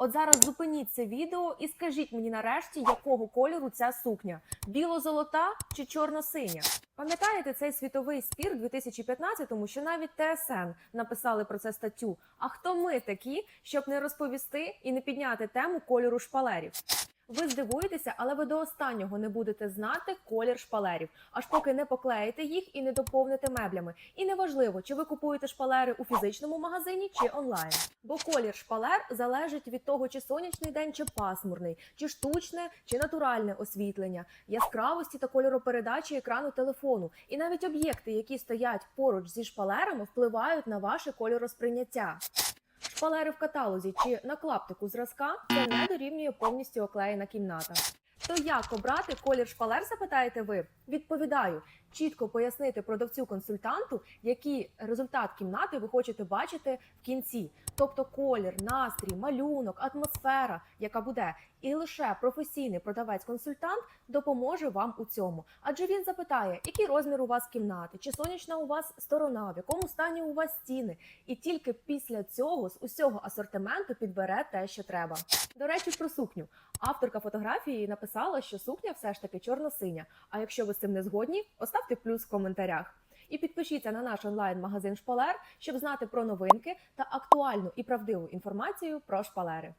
От зараз зупиніть це відео і скажіть мені нарешті, якого кольору ця сукня: біло-золота чи чорно-синя? Пам'ятаєте цей світовий спір у 2015-му, що навіть ТСН написали про це статтю. А хто ми такі, щоб не розповісти і не підняти тему кольору шпалерів? Ви здивуєтеся, але ви до останнього не будете знати колір шпалерів, аж поки не поклеїте їх і не доповните меблями. І неважливо, чи ви купуєте шпалери у фізичному магазині чи онлайн. Бо колір шпалер залежить від того, чи сонячний день, чи пасмурний, чи штучне, чи натуральне освітлення, яскравості та кольоропередачі екрану телефону. І навіть об'єкти, які стоять поруч зі шпалерами, впливають на ваше кольоросприйняття. Шпалери в каталозі чи на клаптику зразка це не дорівнює повністю оклеєна кімната. То як обрати колір шпалер, запитаєте ви? Відповідаю, чітко пояснити продавцю-консультанту, який результат кімнати ви хочете бачити в кінці. Тобто колір, настрій, малюнок, атмосфера, яка буде. І лише професійний продавець-консультант допоможе вам у цьому. Адже він запитає, який розмір у вас кімнати, чи сонячна у вас сторона, в якому стані у вас стіни. І тільки після цього з усього асортименту підбере те, що треба. До речі, про сукню. Авторка фотографії написала, що сукня все ж таки чорно-синя. А якщо ви з цим не згодні, поставте плюс в коментарях. І підпишіться на наш онлайн-магазин Шпалер, щоб знати про новинки та актуальну і правдиву інформацію про шпалери.